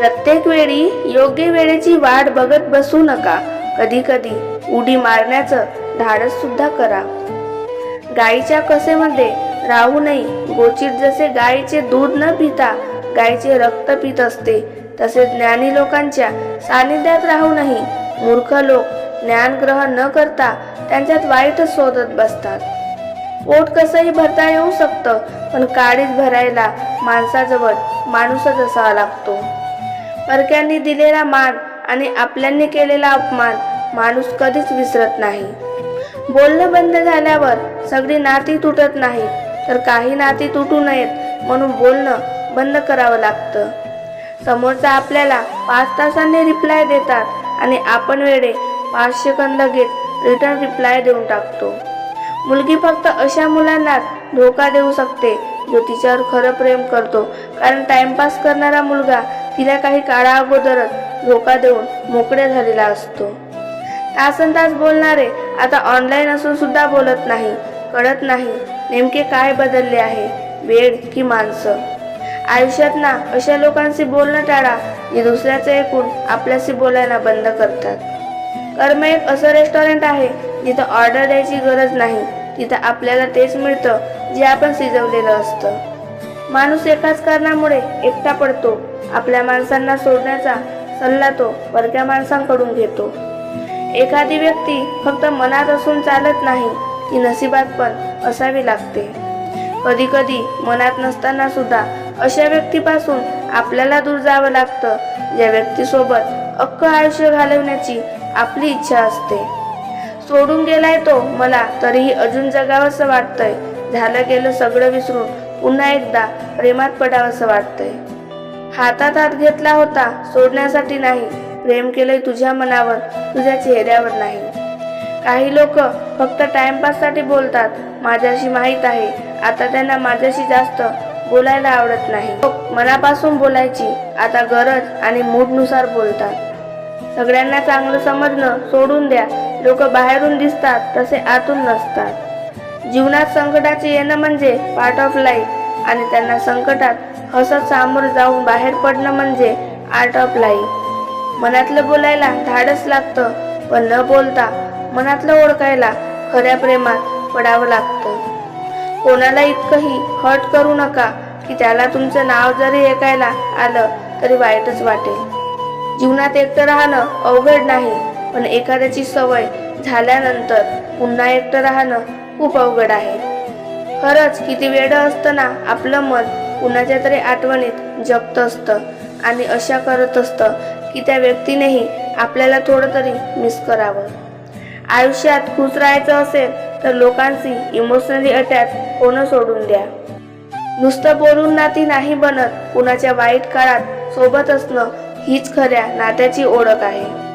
प्रत्येक वेळी योग्य वेळेची वाट बघत बसू नका. कधी कधी उडी मारण्याचं धाडस सुद्धा करा. गाईच्या कसेमध्ये राहू नये. गोचित जसे गायीचे दूध न पिता गायीचे रक्त पित असते तसे ज्ञानी लोकांच्या सानिध्यात राहू नये. मूर्ख लोक ज्ञान ग्रहण न करता त्यांच्यात वाईटच शोधत बसतात. पोट कसंही भरता येऊ शकतं पण काळीच भरायला माणसाजवळ माणूसच असावा लागतो. परक्यांनी दिलेला मान आणि आपल्यांनी केलेला अपमान माणूस कधीच विसरत नाही. बोलणं बंद झाल्यावर सगळी नाती तुटत नाही तर काही नाती तुटू नयेत म्हणून बोलणं बंद करावं लागतं. समोरचा आपल्याला पाच तासांनी रिप्लाय देतात आणि आपण वेळे पाच सेकंद लगेच रिटर्न रिप्लाय देऊन टाकतो. मुलगी फक्त अशा मुलांनाच धोका देऊ शकते जो तिच्यावर खरं प्रेम करतो कारण टाइमपास करणारा मुलगा तिला काही काळा अगोदरच धोका देऊन मोकळे झालेला असतो. तासन तास बोलणारे आता ऑनलाईन असून सुद्धा बोलत नाही कळत नाही नेमके काय बदलले आहे वेळ की माणसं. आयुष्यात ना अशा लोकांशी बोलणं टाळा जे दुसऱ्याचं ऐकून आपल्याशी बोलायला बंद करतात. कर्म एक असं रेस्टॉरंट आहे जिथं ऑर्डर द्यायची गरज नाही तिथं आपल्याला तेच मिळतं जे आपण शिजवलेलं असतं. माणूस एकाच कारणामुळे एकटा पडतो आपल्या माणसांना सोडण्याचा सल्ला तो परक्या माणसांकडून घेतो. एखादी व्यक्ती फक्त मनात असून चालत नाही ती नशिबात पण असावी लागते. कधी कधी मनात नसताना सुद्धा अशा व्यक्तीपासून आपल्याला दूर जावं लागतं ज्या व्यक्तीसोबत अख्खं आयुष्य घालवण्याची आपली इच्छा असते. सोडून गेलाय तो मला तरीही अजून जगावंसं वाटतंय. झालं गेलं सगळं विसरून पुन्हा एकदा प्रेमात पडावंसं वाटतंय. हातात हात घेतला होता सोडण्यासाठी नाही. प्रेम केलंय तुझ्या मनावर तुझ्या चेहऱ्यावर नाही. काही लोक फक्त टाइमपाससाठी बोलतात माझ्याशी माहीत आहे आता त्यांना माझ्याशी जास्त बोलायला आवडत नाही. मनापासून बोलायची आता गरज आणि मूडनुसार बोलतात. सगळ्यांना चांगलं समजणं सोडून द्या. लोक बाहेरून दिसतात तसे आतून नसतात. जीवनात संकटाचे येणं म्हणजे पार्ट ऑफ लाईफ आणि त्यांना संकटात हसत सामोरं जाऊन बाहेर पडणं म्हणजे आर्ट ऑफ लाईफ. मनातलं बोलायला धाडस लागतं पण न बोलता मनातलं ओळखायला खऱ्या प्रेमात पडावं लागतं. कोणाला इतकंही हट करू नका की त्याला तुमचं नाव जरी ऐकायला आलं तरी वाईटच वाटेल. जीवनात एकटं राहणं अवघड नाही पण एखाद्याची सवय झाल्यानंतर पुन्हा एकटं राहणं खूप अवघड आहे. खरंच किती वेळ असताना आपलं मन कुणाच्या तरी आठवणीत जपत असतं आणि अशा करत असतं की त्या व्यक्तीनेही आपल्याला थोडं तरी मिस करावं. आयुष्यात खुश राहायचं असेल तर लोकांशी इमोशनली अटॅच होणं सोडून द्या. नुसतं बोलून नाती नाही बनत कुणाच्या वाईट काळात सोबत असणं हीच खऱ्या नात्याची ओळख आहे.